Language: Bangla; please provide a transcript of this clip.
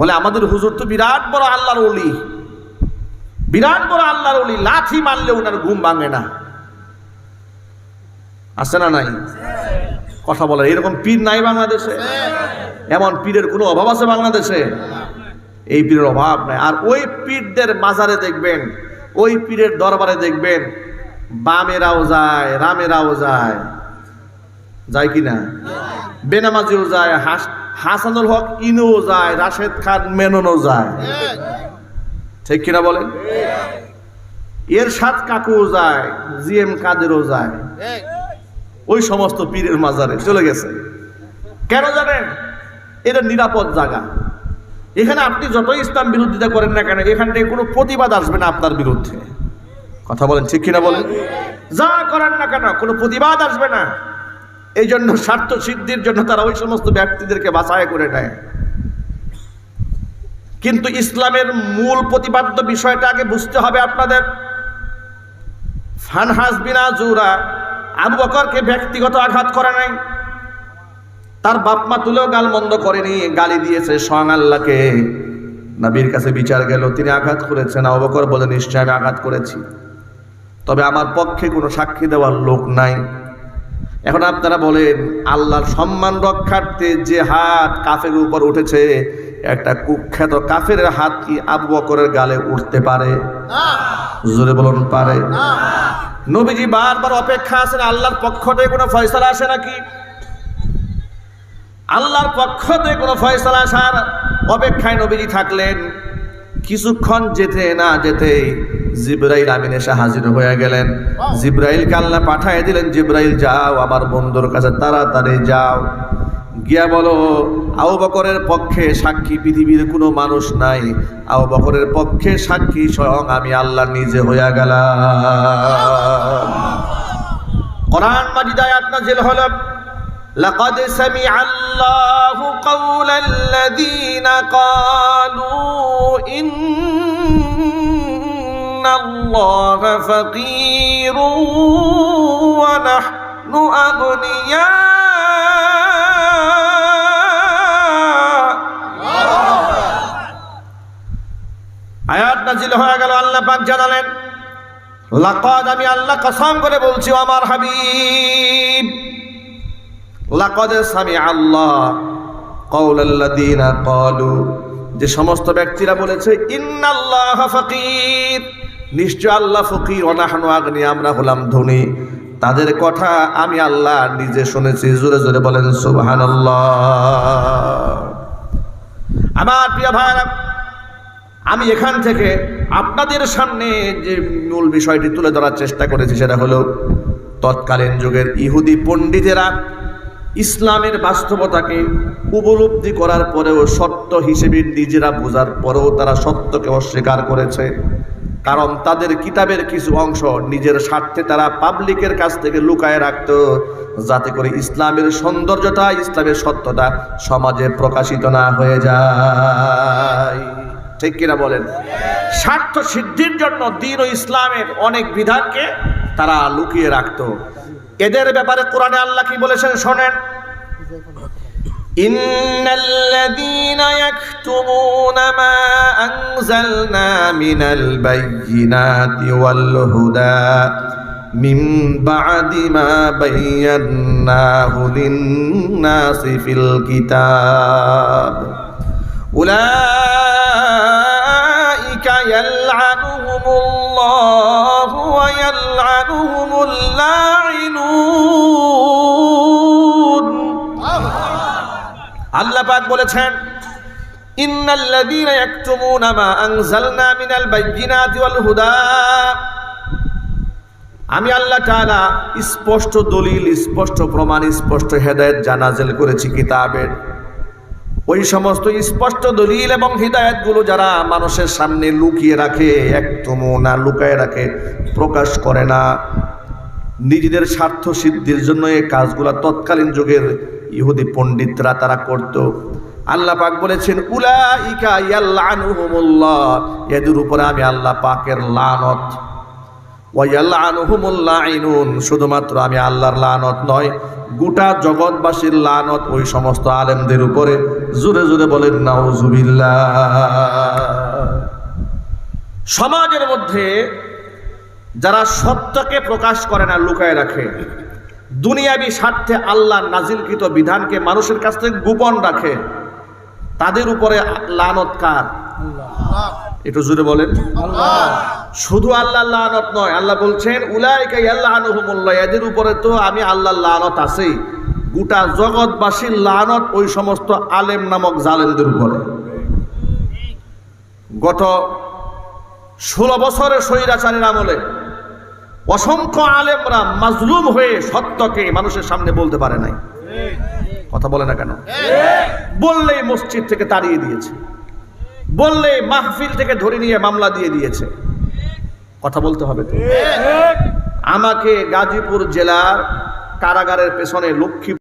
বলে, আমাদের হুজুর তো বিরাট বড় আল্লাহর অলি বিরাট বড় আল্লাহর অলি লাথি মারলে ওনার ঘুম ভাঙে না। আছে না নাই? কথা বলে এরকম পীর নাই বাংলাদেশে? এমন পীরের কোনো অভাব আছে বাংলাদেশে? এই পীরের অভাব নাই। আর ওই পীরদের মাজারে দেখবেন, ওই পীরের দরবারে দেখবেন, বামেরাও যায়, রামেরাও যায়। যায় কি না? বেনামাজিও যায় হাস হাসানুল হক ইনুও যায়, রাশেদ খান মেননও যায়। ঠিক কিনা বলেন? এর সাত কাকুও যায় জি এম কাদেরও যায়। ওই সমস্ত পীরের মাজারে চলে গেছে। কেন জানেন? এটা নিরাপদ জায়গা। এখানে আপনি যতই ইসলাম বিরোধিতা করেন না কেন, এখান থেকে কোনো প্রতিবাদ আসবে না আপনার বিরুদ্ধে। কথা বলেন, ঠিক কিনা বলেন? যা করেন না কেন, কোনো প্রতিবাদ আসবে না। এই জন্য স্বার্থ সিদ্ধির জন্য তারা ওই সমস্ত ব্যক্তিদেরকে বাছাই করে নেয়। কিন্তু ইসলামের মূল প্রতিপাদ্য বিষয়টা আগে বুঝতে হবে আপনাদের। ফানহাস বিনা জুরা আবু বকরকে ব্যক্তিগত আঘাত করে নাই। তার বাপ মা তুলেও গাল মন্দ করেনি, গালি দিয়েছে স্বয়ং আল্লাহকে। নবীর কাছে বিচার গেল, তিনি আঘাত করেছেন, আবু বকর বলে, নিশ্চয় আমি আঘাত করেছি। তবে আমার পক্ষে কোনো সাক্ষী দেওয়ার লোক নাই। এখন আপনারা বলেন, আল্লাহর সম্মান রক্ষার্থে যে হাত কাফের উপর উঠেছে, একটা কুখ্যাত কাফের হাত কি আবু বকরের গালে উঠতে পারে? জোরে বলুন, পারে। নবীজি বারবার অপেক্ষা আছেন, আল্লাহর পক্ষ থেকে কোনো ফয়সালা আসে নাকি? আল্লাহর পক্ষ থেকে কোনো ফয়সালা আসার অপেক্ষায় নবীজি থাকলেন। কিছুক্ষণ যেতে না যেতে জিব্রাইল আমিন এসে হাজির হয়ে গেলেন জিব্রাইলকে আল্লাহ পাঠায় দিলেন জিব্রাইল যাও আমার বন্ধুর কাছে তাড়াতাড়ি যাও গিয়া বলো আউ বকরের পক্ষে সাক্ষী পৃথিবীর কোনো মানুষ নাই আউ বকরের পক্ষে সাক্ষী স্বয়ং আমি আল্লাহ নিজে হইয়া গেলাম কোরআন মাজিদ আয়াত নাযিল হলো لقد سمع الله قول الذين قالوا إن الله فقير ونحن أغنياء আয়াত নাজিল হয়ে গেল আল্লাহ পাক জানালেন লাকাদ আমি আল্লাহ কসম করে বলছি ও আমার হাবিব লাকাদ সামি আল্লাহ কওলাল্লাযীনা ক্বালু যে সমস্ত ব্যক্তিরা বলেছে ইন্নাল্লাহ ফাকির নিশ্চয় আল্লাহ ফকির অনাহানু আগ্নি, আমরা হলাম ধনী। তাদের কথা আমি আল্লাহ নিজে শুনেছি, জোরে জোরে বলেন, সুবহানাল্লাহ। আমার প্রিয় ভাইরা, আমি এখান থেকে আপনাদের সামনে যে মূল বিষয়টি তুলে ধরার চেষ্টা করেছি, সেটা হলো তৎকালীন যুগের ইহুদি পণ্ডিতেরা ইসলামের বাস্তবতাকে উপলব্ধি করার পরেও সত্য হিসেবে নিজেরা বোঝার পরেও তারা সত্যকে অস্বীকার করেছে। কারণ তাদের কিতাবের কিছু অংশ নিজের স্বার্থে তারা পাবলিকের কাছ থেকে লুকায় রাখত, যাতে করে ইসলামের সৌন্দর্যটা ইসলামের সত্যতা সমাজে প্রকাশিত না হয়ে যায়। ঠিক কিনা বলেন? স্বার্থ সিদ্ধির জন্য দিন ও ইসলামের অনেক বিধানকে তারা লুকিয়ে রাখত। এদের ব্যাপারে কোরআনে আল্লাহ কি বলেছেন শোনেন? إن الذين يكتمون ما أنزلنا من البينات والهدى من بعد ما بيناه للناس في الكتاب أولئك يلعنهم الله ويلعنهم اللاعنون আল্লাহ পাক বলেছেন, ইন্নাল্লাযীনা ইয়াকতুমুনা মা আনজালনা মিনাল বাইয়িনাতি ওয়াল হুদা। আমি আল্লাহ তাআলা স্পষ্ট দলিল, স্পষ্ট প্রমাণ, স্পষ্ট হেদায়েত জানাজেল করেছি কিতাবের। ওই সমস্ত স্পষ্ট দলিল এবং হৃদায়তগুলো যারা মানুষের সামনে লুকিয়ে রাখে একদম না লুকায় রাখে, প্রকাশ করে না। নিজেদের স্বার্থ সিদ্ধির জন্য এই কাজগুলা তৎকালীন যুগের ইহুদি পণ্ডিতরা তারা করত। আল্লাহ পাক বলেছেন উলা ইকা ইয়াল্লানুহুমুল্লাহ এদের উপরে আমি আল্লাহ পাকের লানত। ওয়াইয়াল্লাহুমুল্লাইনুন শুধুমাত্র আমি আল্লাহর লানত নয়, গোটা জগৎবাসীর লানত ওই সমস্ত আলেমদের উপরে। জোরে জোরে বলেন, নাউজুবিল্লাহ। সমাজের মধ্যে যারা সত্যকে প্রকাশ করে না, লুকায় রাখে দুনিয়াবি স্বার্থে আল্লাহ নাজিলকৃত বিধানকে মানুষের কাছ থেকে গোপন রাখে তাদের উপরে লানত কার? একটু জুড়ে বলেন। শুধু আল্লাহ লানত নয় আল্লাহ বলছেন উলাইকা আল্লাহ আনহুমুল্লাহ এদের উপরে তো আমি আল্লাহ লানত আছেই। গোটা জগৎবাসীর লানত ওই সমস্ত আলেম নামক জালেমদের উপরে। গত ষোলো বছরের স্বৈরাচারের আমলে অসংখ্য আলেমরা মাজলুম হয়ে সত্যকে মানুষের সামনে বলতে পারে নাই। কথা বলে না কেন? বললেই মসজিদ থেকে তাড়িয়ে দিয়েছে। বললে মাহফিল থেকে ধরে নিয়ে মামলা দিয়ে দিয়েছে। কথা বলতে হবে তো। আমাকে গাজীপুর জেলার কারাগারের পেছনে লক্ষ্মী